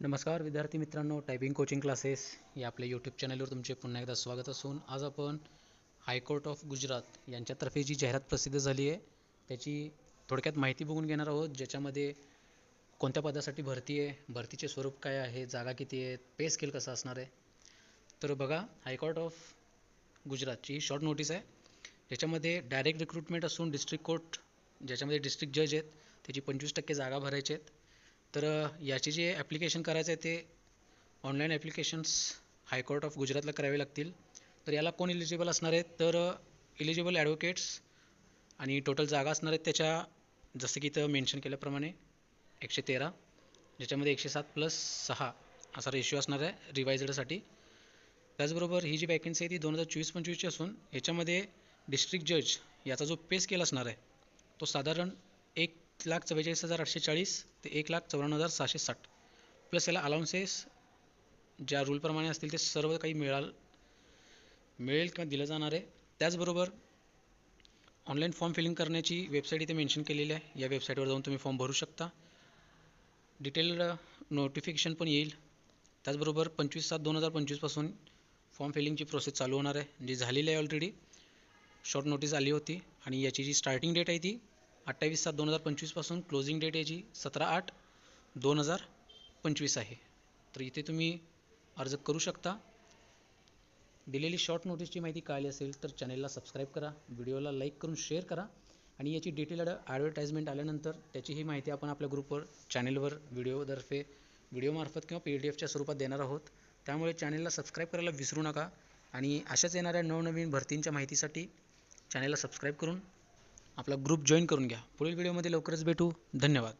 नमस्कार विद्यार्थी मित्रांनो. टायपिंग कोचिंग क्लासेस या आपल्या यूट्यूब चॅनलवर तुमचे पुन्हा एकदा स्वागत असून आज आपण हायकोर्ट ऑफ गुजरात यांच्यातर्फे जी जाहिरात प्रसिद्ध झाली आहे त्याची थोडक्यात माहिती बघून घेणार आहोत ज्याच्यामध्ये कोणत्या पदासाठी भरती आहे भरतीचे स्वरूप काय आहे जागा किती आहेत पे स्केल कसं असणार आहे. तर बघा हायकोर्ट ऑफ गुजरातची ही शॉर्ट नोटीस आहे. ज्याच्यामध्ये डायरेक्ट रिक्रुटमेंट असून डिस्ट्रिक्ट कोर्ट ज्याच्यामध्ये डिस्ट्रिक्ट जज आहेत त्याची पंचवीस टक्के जागा भरायचे आहेत. तर याचे जे ॲप्लिकेशन करायचं आहे ते ऑनलाईन ॲप्लिकेशन्स हायकोर्ट ऑफ गुजरातला करावे लागतील. तर याला कोण इलिजिबल असणार आहेत तर इलिजिबल ॲडव्होकेट्स आणि टोटल जागा असणार आहेत त्याच्या जसं की इथं मेन्शन केल्याप्रमाणे एकशे तेरा ज्याच्यामध्ये एकशे सात प्लस सहा असा रेशिओ असणार आहे रिवायजडसाठी त्याचबरोबर ही जी वॅकन्सी आहे ती दोन हजार चोवीस पंचवीसची असून याच्यामध्ये डिस्ट्रिक्ट जज याचा जो पे स्केल असणार आहे तो साधारण एक लाख चव्वेचाळीस हजार आठशे चाळीस ते एक लाख चौऱ्याण्णव हजार सहाशे साठ. प्लस याला अलाउन्सेस ज्या रूलप्रमाणे असतील ते सर्व काही मिळाल मिळेल किंवा दिलं जाणार आहे. त्याचबरोबर ऑनलाईन फॉर्म फिलिंग करण्याची वेबसाईट इथे मेन्शन केलेली आहे. या वेबसाईटवर जाऊन तुम्ही फॉर्म भरू शकता. डिटेल्ड नोटिफिकेशन पण येईल. त्याचबरोबर पंचवीस सात दोन हजार पंचवीसपासून फॉर्म फिलिंगची प्रोसेस चालू होणार आहे. जी झालेली आहे ऑलरेडी शॉर्ट नोटीस आली होती आणि याची जी स्टार्टिंग डेट आहे ती अठ्ठावीस सात दोन हजार पंचवीसपासून क्लोजिंग डेट याची सतरा आठ दोन हजार पंचवीस आहे. तर इथे तुम्ही अर्ज करू शकता. दिलेली शॉर्ट नोटीसची माहिती कळली असेल तर चॅनेलला सबस्क्राईब करा व्हिडिओला लाईक करून शेअर करा आणि याची डिटेल ॲडव्हर्टाइजमेंट आल्यानंतर त्याची ही माहिती आपण आपल्या ग्रुपवर चॅनेलवर व्हिडिओतर्फे व्हिडिओमार्फत किंवा पी डी एफच्या स्वरूपात देणार आहोत. त्यामुळे चॅनेलला सबस्क्राईब करायला विसरू नका आणि अशाच येणाऱ्या नवनवीन भरतींच्या माहितीसाठी चॅनेलला सबस्क्राईब करून आपला ग्रुप जॉईन करून घ्या. पुढील व्हिडिओमध्ये लवकरच भेटू. धन्यवाद.